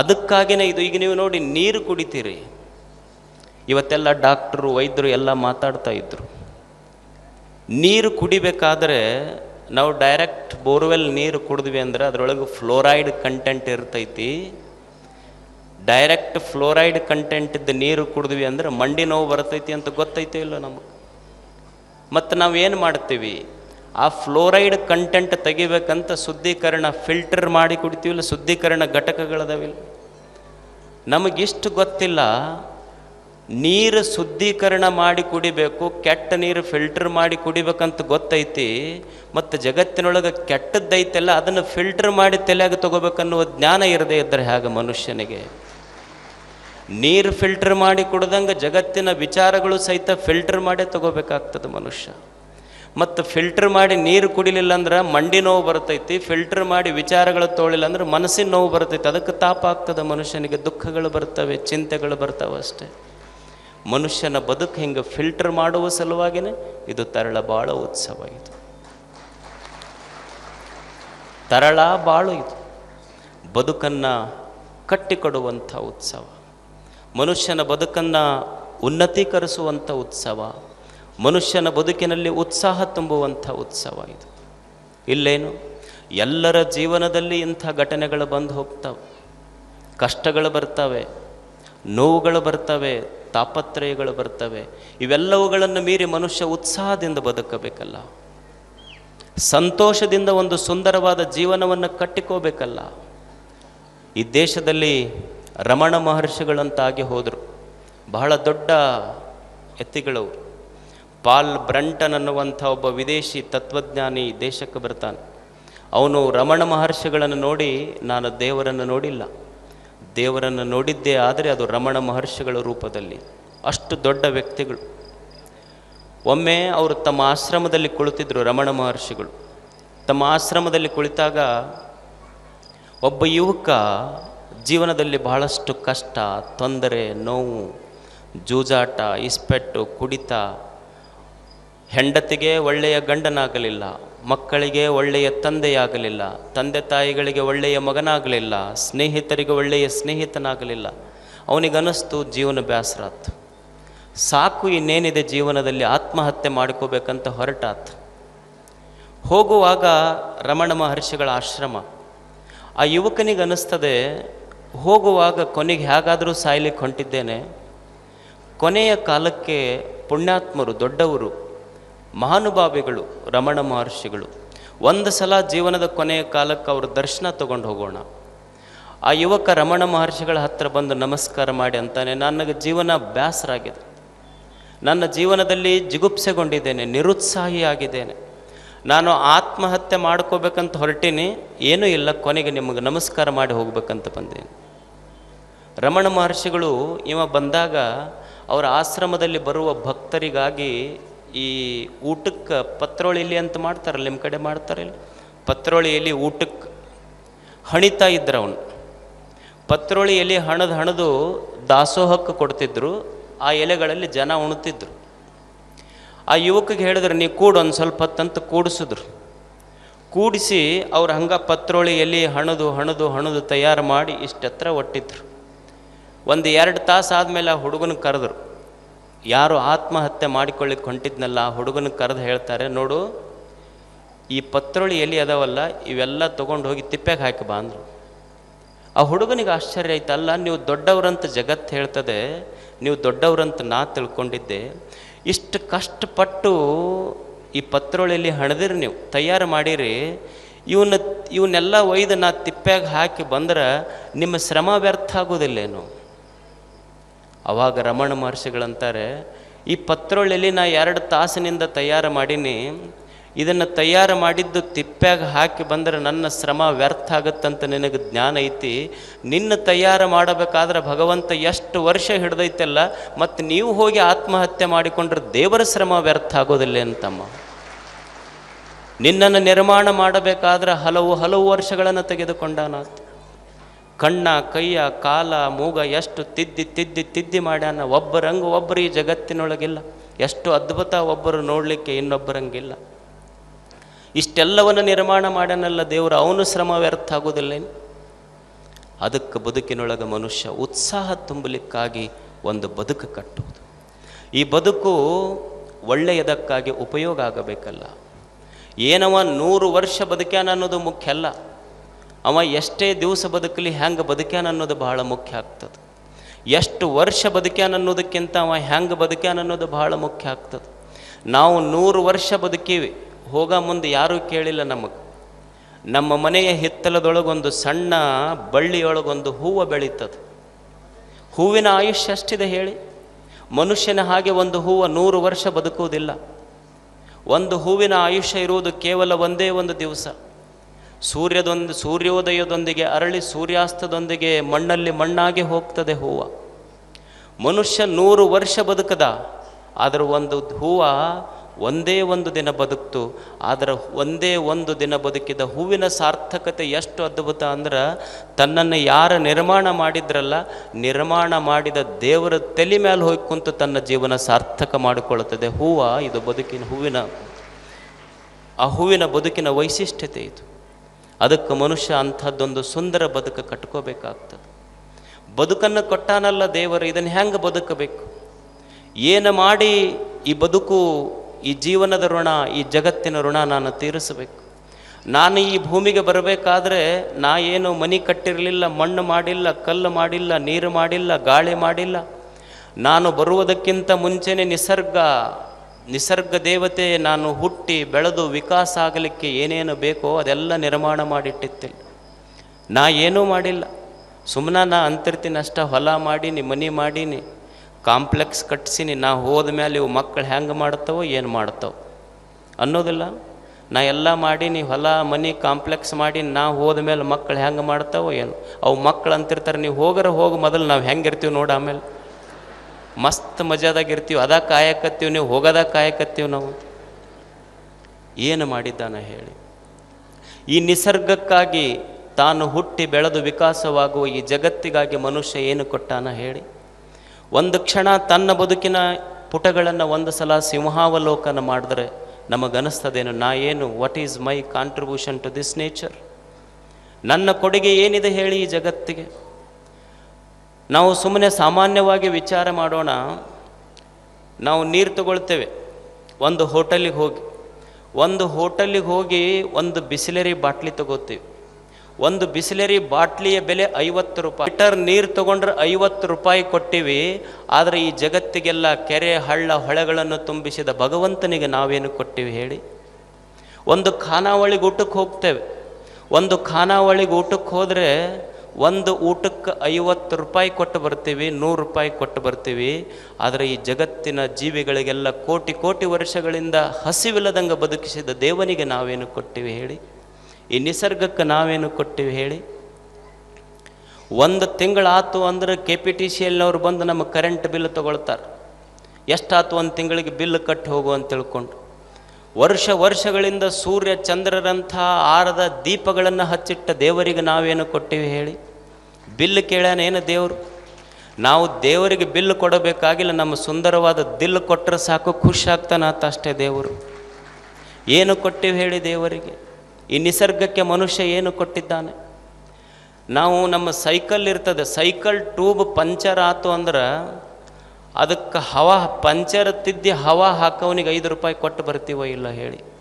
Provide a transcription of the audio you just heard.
ಅದಕ್ಕಾಗಿಯೇ ಇದು, ಈಗ ನೀವು ನೋಡಿ ನೀರು ಕುಡಿತೀರಿ. ಇವತ್ತೆಲ್ಲ ಡಾಕ್ಟ್ರು, ವೈದ್ಯರು ಎಲ್ಲ ಮಾತಾಡ್ತಾ ಇದ್ರು. ನೀರು ಕುಡಿಬೇಕಾದ್ರೆ ನಾವು ಡೈರೆಕ್ಟ್ ಬೋರ್ವೆಲ್ ನೀರು ಕುಡಿದ್ವಿ ಅಂದರೆ ಅದರೊಳಗೆ ಫ್ಲೋರೈಡ್ ಕಂಟೆಂಟ್ ಇರ್ತೈತಿ. ಡೈರೆಕ್ಟ್ ಫ್ಲೋರೈಡ್ ಕಂಟೆಂಟ್ ಇದ್ದ ನೀರು ಕುಡಿದ್ವಿ ಅಂದರೆ ಮಂಡಿ ನೋವು ಬರ್ತೈತಿ ಅಂತ ಗೊತ್ತೈತೆ ಇಲ್ಲ ನಮಗೆ. ಮತ್ತು ನಾವು ಏನು ಮಾಡ್ತೀವಿ? ಆ ಫ್ಲೋರೈಡ್ ಕಂಟೆಂಟ್ ತೆಗಿಬೇಕಂತ ಶುದ್ಧೀಕರಣ ಫಿಲ್ಟರ್ ಮಾಡಿ ಕುಡಿತೀವಿಲ್ಲ ಶುದ್ಧೀಕರಣ ಘಟಕಗಳದವಿಲ್ಲ. ನಮಗಿಷ್ಟು ಗೊತ್ತಿಲ್ಲ. ನೀರು ಶುದ್ಧೀಕರಣ ಮಾಡಿ ಕುಡಿಬೇಕು, ಕೆಟ್ಟ ನೀರು ಫಿಲ್ಟರ್ ಮಾಡಿ ಕುಡಿಬೇಕಂತ ಗೊತ್ತೈತಿ, ಮತ್ತು ಜಗತ್ತಿನೊಳಗೆ ಕೆಟ್ಟದ್ದೈತೆಲ್ಲ, ಅದನ್ನು ಫಿಲ್ಟರ್ ಮಾಡಿ ತಲೆಯಾಗ ತಗೋಬೇಕನ್ನುವ ಜ್ಞಾನ ಇರದೇ ಇದ್ದರೆ ಹೇಗೆ ಮನುಷ್ಯನಿಗೆ? ನೀರು ಫಿಲ್ಟರ್ ಮಾಡಿ ಕುಡ್ದಂಗೆ ಜಗತ್ತಿನ ವಿಚಾರಗಳು ಸಹಿತ ಫಿಲ್ಟರ್ ಮಾಡೇ ತಗೋಬೇಕಾಗ್ತದೆ ಮನುಷ್ಯ. ಮತ್ತು ಫಿಲ್ಟರ್ ಮಾಡಿ ನೀರು ಕುಡಿಲಿಲ್ಲ ಅಂದ್ರೆ ಮಂಡಿ ನೋವು ಬರ್ತೈತಿ ಫಿಲ್ಟರ್ ಮಾಡಿ ವಿಚಾರಗಳು ತೋಳಿಲ್ಲ ಅಂದ್ರೆ ಮನಸ್ಸಿನ ನೋವು ಬರ್ತೈತಿ. ಅದಕ್ಕೆ ತಾಪ ಆಗ್ತದೆ ಮನುಷ್ಯನಿಗೆ, ದುಃಖಗಳು ಬರ್ತವೆ, ಚಿಂತೆಗಳು ಬರ್ತವೆ ಅಷ್ಟೇ. ಮನುಷ್ಯನ ಬದುಕು ಹಿಂಗೆ ಫಿಲ್ಟರ್ ಮಾಡುವ ಸಲುವಾಗಿನೇ ಇದು ತರಳ ಬಾಳ ಉತ್ಸವ ಇದು. ತರಳ ಬಾಳು ಇದು. ಬದುಕನ್ನು ಕಟ್ಟಿಕೊಡುವಂಥ ಉತ್ಸವ. ಮನುಷ್ಯನ ಬದುಕನ್ನು ಉನ್ನತೀಕರಿಸುವಂಥ ಉತ್ಸವ. ಮನುಷ್ಯನ ಬದುಕಿನಲ್ಲಿ ಉತ್ಸಾಹ ತುಂಬುವಂಥ ಉತ್ಸವ ಇದು. ಇಲ್ಲೇನು? ಎಲ್ಲರ ಜೀವನದಲ್ಲಿ ಇಂಥ ಘಟನೆಗಳು ಬಂದು ಹೋಗ್ತವೆ. ಕಷ್ಟಗಳು ಬರ್ತವೆ, ನೋವುಗಳು ಬರ್ತವೆ, ತಾಪತ್ರಯಗಳು ಬರ್ತವೆ. ಇವೆಲ್ಲವುಗಳನ್ನು ಮೀರಿ ಮನುಷ್ಯ ಉತ್ಸಾಹದಿಂದ ಬದುಕಬೇಕಲ್ಲ. ಸಂತೋಷದಿಂದ ಒಂದು ಸುಂದರವಾದ ಜೀವನವನ್ನು ಕಟ್ಟಿಕೋಬೇಕಲ್ಲ. ಈ ದೇಶದಲ್ಲಿ ರಮಣ ಮಹರ್ಷಿಗಳಂತಾಗಿ ಹೋದರು. ಬಹಳ ದೊಡ್ಡ ಎತ್ತಿಗಳವರು. ಪಾಲ್ ಬ್ರಂಟನ್ ಅನ್ನುವಂಥ ಒಬ್ಬ ವಿದೇಶಿ ತತ್ವಜ್ಞಾನಿ ದೇಶಕ್ಕೆ ಬರ್ತಾನೆ. ಅವನು ರಮಣ ಮಹರ್ಷಿಗಳನ್ನು ನೋಡಿ, ನಾನು ದೇವರನ್ನು ನೋಡಿಲ್ಲ. ದೇವರನ್ನು ನೋಡಿದ್ದೇ ಆದರೆ ಅದು ರಮಣ ಮಹರ್ಷಿಗಳ ರೂಪದಲ್ಲಿ. ಅಷ್ಟು ದೊಡ್ಡ ವ್ಯಕ್ತಿಗಳು. ಒಮ್ಮೆ ಅವರು ತಮ್ಮ ಆಶ್ರಮದಲ್ಲಿ ಕುಳಿತಿದ್ದರು ರಮಣ ಮಹರ್ಷಿಗಳು. ತಮ್ಮ ಆಶ್ರಮದಲ್ಲಿ ಕುಳಿತಾಗ ಒಬ್ಬ ಯುವಕ ಜೀವನದಲ್ಲಿ ಬಹಳಷ್ಟು ಕಷ್ಟ, ತೊಂದರೆ, ನೋವು, ಜೂಜಾಟ, ಇಸ್ಪೆಟ್ಟು, ಕುಡಿತ ಹೆಂಡತಿಗೆ ಒಳ್ಳೆಯ ಗಂಡನಾಗಲಿಲ್ಲ, ಮಕ್ಕಳಿಗೆ ಒಳ್ಳೆಯ ತಂದೆಯಾಗಲಿಲ್ಲ, ತಂದೆ ತಾಯಿಗಳಿಗೆ ಒಳ್ಳೆಯ ಮಗನಾಗಲಿಲ್ಲ, ಸ್ನೇಹಿತರಿಗೆ ಒಳ್ಳೆಯ ಸ್ನೇಹಿತನಾಗಲಿಲ್ಲ. ಅವನಿಗನಿಸ್ತು ಜೀವನ ಬೇಸರಾತು ಸಾಕು ಇನ್ನೇನಿದೆ ಜೀವನದಲ್ಲಿ ಆತ್ಮಹತ್ಯೆ ಮಾಡ್ಕೋಬೇಕಂತ ಹೊರಟಾತ. ಹೋಗುವಾಗ ರಮಣ ಮಹರ್ಷಿಗಳ ಆಶ್ರಮ. ಆ ಯುವಕನಿಗೆ ಅನ್ನಿಸ್ತದೆ ಹೋಗುವಾಗ ಕೊನೆಗೆ ಹೇಗಾದರೂ ಸಾಯ್ಲಿಕ್ಕೆ ಹೊಂಟಿದ್ದೇನೆ. ಕೊನೆಯ ಕಾಲಕ್ಕೆ ಪುಣ್ಯಾತ್ಮರು ದೊಡ್ಡವರು. ಮಹಾನುಭಾವಿಗಳು, ರಮಣ ಮಹರ್ಷಿಗಳು. ಒಂದು ಸಲ ಜೀವನದ ಕೊನೆಯ ಕಾಲಕ್ಕೆ ಅವ್ರ ದರ್ಶನ ತಗೊಂಡು ಹೋಗೋಣ. ಆ ಯುವಕ ರಮಣ ಮಹರ್ಷಿಗಳ ಹತ್ರ ಬಂದು ನಮಸ್ಕಾರ ಮಾಡಿ ಅಂತಾನೆ, ನನಗೆ ಜೀವನ ಬ್ಯಾಸರಾಗಿದೆ. ನನ್ನ ಜೀವನದಲ್ಲಿ ಜಿಗುಪ್ಸೆಗೊಂಡಿದ್ದೇನೆ, ನಿರುತ್ಸಾಹಿಯಾಗಿದ್ದೇನೆ. ನಾನು ಆತ್ಮಹತ್ಯೆ ಮಾಡ್ಕೋಬೇಕಂತ ಹೊರಟೀನಿ, ಏನೂ ಇಲ್ಲ, ಕೊನೆಗೆ ನಿಮಗೆ ನಮಸ್ಕಾರ ಮಾಡಿ ಹೋಗ್ಬೇಕಂತ ಬಂದೇನೆ. ರಮಣ ಮಹರ್ಷಿಗಳು ಇವ ಬಂದಾಗ ಅವರ ಆಶ್ರಮದಲ್ಲಿ ಬರುವ ಭಕ್ತರಿಗಾಗಿ ಈ ಊಟಕ್ಕೆ ಪತ್ರೋಳಿ ಎಲೆ ಅಂತ ಮಾಡ್ತಾರಲ್ಲ ನಿಮ್ಮ ಕಡೆ ಮಾಡ್ತಾರಲ್ಲ? ಪತ್ರೋಳಿ ಎಲೆ ಊಟಕ್ಕೆ ಹಣಿತಾ ಇದ್ರು ಅವನು. ಪತ್ರೋಳಿ ಎಲೆ ಹಣದು ಹಣದು ದಾಸೋಹಕ್ಕೆ ಕೊಡ್ತಿದ್ರು, ಆ ಎಲೆಗಳಲ್ಲಿ ಜನ ಉಣ್ತಿದ್ರು. ಆ ಯುವಕಿಗೆ ಹೇಳಿದ್ರು, ನೀ ಕೂಡು ಒಂದು ಸ್ವಲ್ಪ ಹೊತ್ತಂತ ಕೂಡಿಸಿದ್ರು. ಕೂಡಿಸಿ ಅವ್ರು ಹಂಗೆ ಪತ್ರೋಳಿ ಎಲೆ ಹಣದು ಹಣದು ಹಣದು ತಯಾರು ಮಾಡಿ ಇಷ್ಟತ್ರ ಒಟ್ಟಿದ್ರು. ಒಂದು ಎರಡು ತಾಸು ಆದಮೇಲೆ ಆ ಹುಡುಗನ ಕರೆದ್ರು. ಯಾರು ಆತ್ಮಹತ್ಯೆ ಮಾಡಿಕೊಳ್ಳಿಕ್ಕೆ ಹೊಂಟಿದ್ನಲ್ಲ ಹುಡುಗನ ಕರೆದು ಹೇಳ್ತಾರೆ, ನೋಡು, ಈ ಪತ್ರೊಳಿ ಎಲ್ಲಿ ಅದಾವಲ್ಲ, ಇವೆಲ್ಲ ತೊಗೊಂಡು ಹೋಗಿ ತಿಪ್ಪೆಗೆ ಹಾಕಿ ಬಾ ಅಂದರು. ಆ ಹುಡುಗನಿಗೆ ಆಶ್ಚರ್ಯ ಆಯ್ತಲ್ಲ, ನೀವು ದೊಡ್ಡವರಂತ ಜಗತ್ತು ಹೇಳ್ತದೆ, ನೀವು ದೊಡ್ಡವರಂತ ನಾ ತಿಳ್ಕೊಂಡಿದ್ದೆ. ಇಷ್ಟು ಕಷ್ಟಪಟ್ಟು ಈ ಪತ್ರೊಳಿಯಲ್ಲಿ ಹಣದಿರಿ ನೀವು, ತಯಾರು ಮಾಡಿರಿ. ಇವನ್ನ, ಇವನ್ನೆಲ್ಲ ಒಯ್ದು ನಾ ತಿಪ್ಪ್ಯಾಗ ಹಾಕಿ ಬಂದ್ರೆ ನಿಮ್ಮ ಶ್ರಮ ವ್ಯರ್ಥ ಆಗೋದಿಲ್ಲೇನು. ಅವಾಗ ರಮಣ ಮಹರ್ಷಿಗಳಂತಾರೆ, ಈ ಪತ್ರೊಳ್ಳಿಲಿ ನಾ ಎರಡು ತಾಸಿನಿಂದ ತಯಾರು ಮಾಡೀನಿ. ಇದನ್ನು ತಯಾರು ಮಾಡಿದ್ದು ತಿಪ್ಪ್ಯಾಗ ಹಾಕಿ ಬಂದರೆ ನನ್ನ ಶ್ರಮ ವ್ಯರ್ಥ ಆಗುತ್ತಂತ ನಿನಗೆ ಜ್ಞಾನ ಐತಿ. ನಿನ್ನ ತಯಾರು ಮಾಡಬೇಕಾದ್ರೆ ಭಗವಂತ ಎಷ್ಟು ವರ್ಷ ಹಿಡ್ದೈತಲ್ಲ, ಮತ್ತು ನೀವು ಹೋಗಿ ಆತ್ಮಹತ್ಯೆ ಮಾಡಿಕೊಂಡ್ರೆ ದೇವರ ಶ್ರಮ ವ್ಯರ್ಥ ಆಗೋದಿಲ್ಲ ಅಂತಮ್ಮ. ನಿನ್ನನ್ನು ನಿರ್ಮಾಣ ಮಾಡಬೇಕಾದ್ರೆ ಹಲವು ಹಲವು ವರ್ಷಗಳನ್ನು ತೆಗೆದುಕೊಂಡಾನಾತ. ಕಣ್ಣ, ಕೈಯ, ಕಾಲ, ಮೂಗ ಎಷ್ಟು ತಿದ್ದಿ ತಿದ್ದಿ ತಿದ್ದಿ ಮಾಡ್ಯಾನ, ಒಬ್ಬರಂಗೆ ಒಬ್ಬರು ಈ ಜಗತ್ತಿನೊಳಗಿಲ್ಲ. ಎಷ್ಟು ಅದ್ಭುತ ಒಬ್ಬರು ನೋಡಲಿಕ್ಕೆ ಇನ್ನೊಬ್ಬರಂಗಿಲ್ಲ. ಇಷ್ಟೆಲ್ಲವನ್ನು ನಿರ್ಮಾಣ ಮಾಡ್ಯಾನಲ್ಲ ದೇವರು, ಅವನು ಶ್ರಮ ವ್ಯರ್ಥ ಆಗೋದಿಲ್ಲ ಅದಕ್ಕೆ ಬದುಕಿನೊಳಗೆ ಮನುಷ್ಯ ಉತ್ಸಾಹ ತುಂಬಲಿಕ್ಕಾಗಿ ಒಂದು ಬದುಕು ಕಟ್ಟುವುದು. ಈ ಬದುಕು ಒಳ್ಳೆಯದಕ್ಕಾಗಿ ಉಪಯೋಗ ಆಗಬೇಕಲ್ಲ. ಏನವ ನೂರು ವರ್ಷ ಬದುಕ್ಯಾನ ಅನ್ನೋದು ಮುಖ್ಯ ಅಲ್ಲ. ಅವ ಎಷ್ಟೇ ದಿವಸ ಬದುಕಲಿ ಹೆಂಗೆ ಬದುಕ್ಯಾನ ಅನ್ನೋದು ಬಹಳ ಮುಖ್ಯ ಆಗ್ತದೆ. ಎಷ್ಟು ವರ್ಷ ಬದುಕ್ಯಾನ ಅನ್ನೋದಕ್ಕಿಂತ ಅವ ಹೆಂಗೆ ಬದುಕ್ಯಾನ ಅನ್ನೋದು ಬಹಳ ಮುಖ್ಯ ಆಗ್ತದೆ. ನಾವು ನೂರು ವರ್ಷ ಬದುಕೀವಿ, ಹೋಗ ಮುಂದೆ ಯಾರೂ ಕೇಳಿಲ್ಲ ನಮಗೆ. ನಮ್ಮ ಮನೆಯ ಹಿತ್ತಲದೊಳಗೊಂದು ಸಣ್ಣ ಬಳ್ಳಿಯೊಳಗೊಂದು ಹೂವು ಬೆಳೀತದೆ. ಹೂವಿನ ಆಯುಷ್ಯ ಅಷ್ಟಿದೆ ಹೇಳಿ? ಮನುಷ್ಯನ ಹಾಗೆ ಒಂದು ಹೂವು ನೂರು ವರ್ಷ ಬದುಕುವುದಿಲ್ಲ. ಒಂದು ಹೂವಿನ ಆಯುಷ್ಯ ಇರುವುದು ಕೇವಲ ಒಂದೇ ಒಂದು ದಿವಸ. ಸೂರ್ಯದೊಂದು ಸೂರ್ಯೋದಯದೊಂದಿಗೆ ಅರಳಿ ಸೂರ್ಯಾಸ್ತದೊಂದಿಗೆ ಮಣ್ಣಲ್ಲಿ ಮಣ್ಣಾಗಿ ಹೋಗ್ತದೆ ಹೂವು. ಮನುಷ್ಯ ನೂರು ವರ್ಷ ಬದುಕದ, ಆದರೆ ಒಂದು ಹೂವು ಒಂದೇ ಒಂದು ದಿನ ಬದುಕ್ತು. ಆದರೆ ಒಂದೇ ಒಂದು ದಿನ ಬದುಕಿದ ಹೂವಿನ ಸಾರ್ಥಕತೆ ಎಷ್ಟು ಅದ್ಭುತ ಅಂದ್ರೆ, ತನ್ನನ್ನು ಯಾರ ನಿರ್ಮಾಣ ಮಾಡಿದ್ರಲ್ಲ, ನಿರ್ಮಾಣ ಮಾಡಿದ ದೇವರ ತಲೆ ಮೇಲೆ ಹೋಗಿ ಕುಂತು ತನ್ನ ಜೀವನ ಸಾರ್ಥಕ ಮಾಡಿಕೊಳ್ಳುತ್ತದೆ. ಹೂವು ಇದು ಬದುಕಿನ ಹೂವಿನ, ಆ ಹೂವಿನ ಬದುಕಿನ ವೈಶಿಷ್ಟ್ಯತೆ ಇದು. ಅದಕ್ಕೆ ಮನುಷ್ಯ ಅಂಥದ್ದೊಂದು ಸುಂದರ ಬದುಕು ಕಟ್ಕೋಬೇಕಾಗ್ತದೆ. ಬದುಕನ್ನು ಕೊಟ್ಟಾನಲ್ಲ ದೇವರು, ಇದನ್ನು ಹೆಂಗೆ ಬದುಕಬೇಕು? ಏನು ಮಾಡಿ ಈ ಬದುಕು, ಈ ಜೀವನದ ಋಣ, ಈ ಜಗತ್ತಿನ ಋಣ ನಾನು ತೀರಿಸಬೇಕು? ನಾನು ಈ ಭೂಮಿಗೆ ಬರಬೇಕಾದ್ರೆ ನಾ ಏನು ಮನೆ ಕಟ್ಟಿರಲಿಲ್ಲ, ಮಣ್ಣು ಮಾಡಿಲ್ಲ, ಕಲ್ಲು ಮಾಡಿಲ್ಲ, ನೀರು ಮಾಡಿಲ್ಲ, ಗಾಳಿ ಮಾಡಿಲ್ಲ? ನಾನು ಬರುವುದಕ್ಕಿಂತ ಮುಂಚೆನೇ ನಿಸರ್ಗ ನಿಸರ್ಗ ದೇವತೆ ನಾನು ಹುಟ್ಟಿ ಬೆಳೆದು ವಿಕಾಸ ಆಗಲಿಕ್ಕೆ ಏನೇನು ಬೇಕೋ ಅದೆಲ್ಲ ನಿರ್ಮಾಣ ಮಾಡಿಟ್ಟಿತ್ತಿಲ್ಲ ನಾ ಏನೂ ಮಾಡಿಲ್ಲ. ಸುಮ್ಮನೆ ನಾ ಅಂತಿರ್ತೀನಿ ಹೊಲ ಮಾಡೀನಿ, ಮನೆ ಮಾಡೀನಿ, ಕಾಂಪ್ಲೆಕ್ಸ್ ಕಟ್ಸೀನಿ, ನಾ ಹೋದ ಮೇಲೆ ಇವು ಮಕ್ಕಳು ಹೆಂಗೆ ಮಾಡ್ತಾವೋ, ಏನು ಮಾಡ್ತಾವೆ. ಅನ್ನೋದಿಲ್ಲ. ನಾ ಎಲ್ಲ ಮಾಡೀನಿ, ಹೊಲ, ಮನೆ, ಕಾಂಪ್ಲೆಕ್ಸ್ ಮಾಡಿ ನಾ ಹೋದ ಮೇಲೆ ಮಕ್ಕಳು ಹೆಂಗೆ ಮಾಡ್ತಾವೋ, ಏನು. ಅವು ಮಕ್ಕಳು ಅಂತಿರ್ತಾರೆ ನೀವು ಹೋಗರ ಹೋಗಿ, ಮೊದಲು ನಾವು ಹೆಂಗಿರ್ತೀವಿ ನೋಡಿ ಆಮೇಲೆ. ಮಸ್ತ್ ಮಜಾದಾಗ ಇರ್ತೀವಿ, ಅದ ಕಾಯಕತ್ತೀವಿ, ನೀವು ಹೋಗೋದ ಕಾಯಕತ್ತೀವಿ ನಾವು. ಏನು ಮಾಡಿದ್ದಾನ ಹೇಳಿ. ಈ ನಿಸರ್ಗಕ್ಕಾಗಿ ತಾನು ಹುಟ್ಟಿ ಬೆಳೆದು ವಿಕಾಸವಾಗುವ ಈ ಜಗತ್ತಿಗಾಗಿ ಮನುಷ್ಯ ಏನು ಕೊಟ್ಟಾನ ಹೇಳಿ. ಒಂದು ಕ್ಷಣ ತನ್ನ ಬದುಕಿನ ಪುಟಗಳನ್ನು ಒಂದು ಸಲ ಸಿಂಹಾವಲೋಕನ ಮಾಡಿದ್ರೆ ನಮಗನಿಸ್ತದೇನು, ನಾ ಏನು what is my contribution to this nature ನನ್ನ ಕೊಡುಗೆ ಏನಿದೆ ಹೇಳಿ ಈ ಜಗತ್ತಿಗೆ? ನಾವು ಸುಮ್ಮನೆ ಸಾಮಾನ್ಯವಾಗಿ ವಿಚಾರ ಮಾಡೋಣ. ನಾವು ನೀರು ತಗೊಳ್ತೇವೆ. ಒಂದು ಹೋಟೆಲಿಗೆ ಹೋಗಿ. ಒಂದು ಹೋಟೆಲಿಗೆ ಹೋಗಿ ಒಂದು ಬಿಸಿಲರಿ ಬಾಟ್ಲಿ ತಗೋತೀವಿ ಒಂದು ಬಿಸಿಲರಿ ಬಾಟ್ಲಿಯ ಬೆಲೆ ಐವತ್ತು ರೂಪಾಯಿ. ಲೀಟರ್ ನೀರು ತಗೊಂಡ್ರೆ ಐವತ್ತು ರೂಪಾಯಿ ಕೊಟ್ಟಿವಿ. ಆದರೆ ಈ ಜಗತ್ತಿಗೆಲ್ಲ ಕೆರೆ, ಹಳ್ಳ, ಹೊಳೆಗಳನ್ನು ತುಂಬಿಸಿದ ಭಗವಂತನಿಗೆ ನಾವೇನು ಕೊಟ್ಟಿವಿ ಹೇಳಿ? ಒಂದು ಖಾನಾವಳಿಗೆ ಊಟಕ್ಕೆ ಹೋಗ್ತೇವೆ. ಒಂದು ಖಾನಾವಳಿಗೆ ಊಟಕ್ಕೆ ಹೋದರೆ ಒಂದು ಊಟಕ್ಕೆ ಐವತ್ತು ರೂಪಾಯಿ ಕೊಟ್ಟು ಬರ್ತೀವಿ, ನೂರು ರೂಪಾಯಿ ಕೊಟ್ಟು ಬರ್ತೀವಿ. ಆದರೆ ಈ ಜಗತ್ತಿನ ಜೀವಿಗಳಿಗೆಲ್ಲ ಕೋಟಿ ಕೋಟಿ ವರ್ಷಗಳಿಂದ ಹಸಿವಿಲ್ಲದಂಗೆ ಬದುಕಿಸಿದ ದೇವನಿಗೆ ನಾವೇನು ಕೊಟ್ಟಿವಿ ಹೇಳಿ? ಈ ನಿಸರ್ಗಕ್ಕೆ ನಾವೇನು ಕೊಟ್ಟಿವಿ ಹೇಳಿ? ಒಂದು ತಿಂಗಳಾತು ಅಂದ್ರೆ ಕೆ ಪಿ ಟಿ ಸಿ ಬಂದು ನಮ್ಮ ಕರೆಂಟ್ ಬಿಲ್ ತೊಗೊಳ್ತಾರೆ. ಎಷ್ಟಾತು ಒಂದು ತಿಂಗಳಿಗೆ ಬಿಲ್ ಕಟ್ಟಿ ಹೋಗು ಅಂತ ತಿಳ್ಕೊಂಡು. ವರ್ಷ ವರ್ಷಗಳಿಂದ ಸೂರ್ಯ ಚಂದ್ರರಂಥ ಆರದ ದೀಪಗಳನ್ನು ಹಚ್ಚಿಟ್ಟ ದೇವರಿಗೆ ನಾವೇನು ಕೊಟ್ಟಿವಿ ಹೇಳಿ? ಬಿಲ್ ಕೇಳ್ಯಾನೇನು ದೇವರು? ನಾವು ದೇವರಿಗೆ ಬಿಲ್ ಕೊಡಬೇಕಾಗಿಲ್ಲ, ನಮ್ಮ ಸುಂದರವಾದ ದಿಲ್ ಕೊಟ್ಟರೆ ಸಾಕು, ಖುಷಿ ಅಷ್ಟೇ ದೇವರು. ಏನು ಕೊಟ್ಟಿವಿ ಹೇಳಿ ದೇವರಿಗೆ? ಈ ನಿಸರ್ಗಕ್ಕೆ ಮನುಷ್ಯ ಏನು ಕೊಟ್ಟಿದ್ದಾನೆ? ನಾವು ನಮ್ಮ ಸೈಕಲ್ ಇರ್ತದೆ, ಸೈಕಲ್ ಟ್ಯೂಬ್ ಪಂಚರ್ ಆತು ಅಂದ್ರೆ ಅದಕ್ಕೆ ಹವಾ ಪಂಚರ್ ತಿದ್ದಿ ಹವಾ ಹಾಕೋನಿಗೆ ಐದು ರೂಪಾಯಿ ಕೊಟ್ಟು ಬರ್ತೀವೋ ಇಲ್ಲ ಹೇಳಿ.